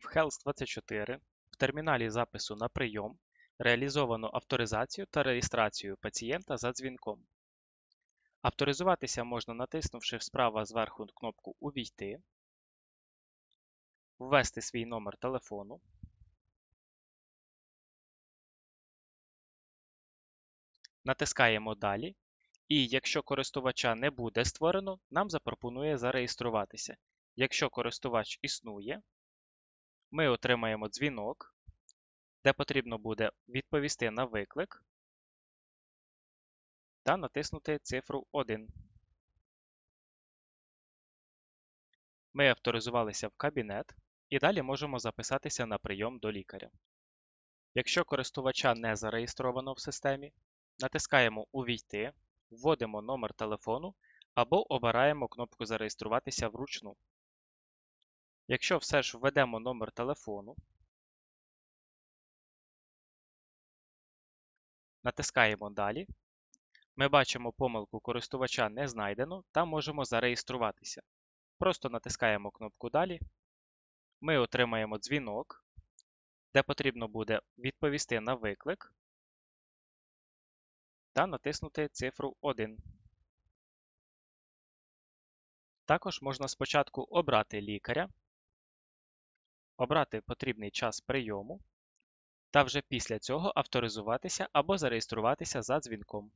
В Health24 в терміналі запису на прийом реалізовано авторизацію та реєстрацію пацієнта за дзвінком. Авторизуватися можна натиснувши справа зверху кнопку Увійти, ввести свій номер телефону, натискаємо Далі і якщо користувача не буде створено, нам запропонує зареєструватися. Якщо користувач існує, ми отримаємо дзвінок, де потрібно буде відповісти на виклик та натиснути цифру 1. Ми авторизувалися в кабінет і далі можемо записатися на прийом до лікаря. Якщо користувача не зареєстровано в системі, натискаємо Увійти, вводимо номер телефону або обираємо кнопку Зареєструватися вручну. Якщо все ж введемо номер телефону, натискаємо Далі, ми бачимо помилку користувача не знайдено та можемо зареєструватися. Просто натискаємо кнопку Далі, ми отримаємо дзвінок, де потрібно буде відповісти на виклик та натиснути цифру 1. Також можна спочатку обрати лікаря, обрати потрібний час прийому та вже після цього авторизуватися або зареєструватися за дзвінком.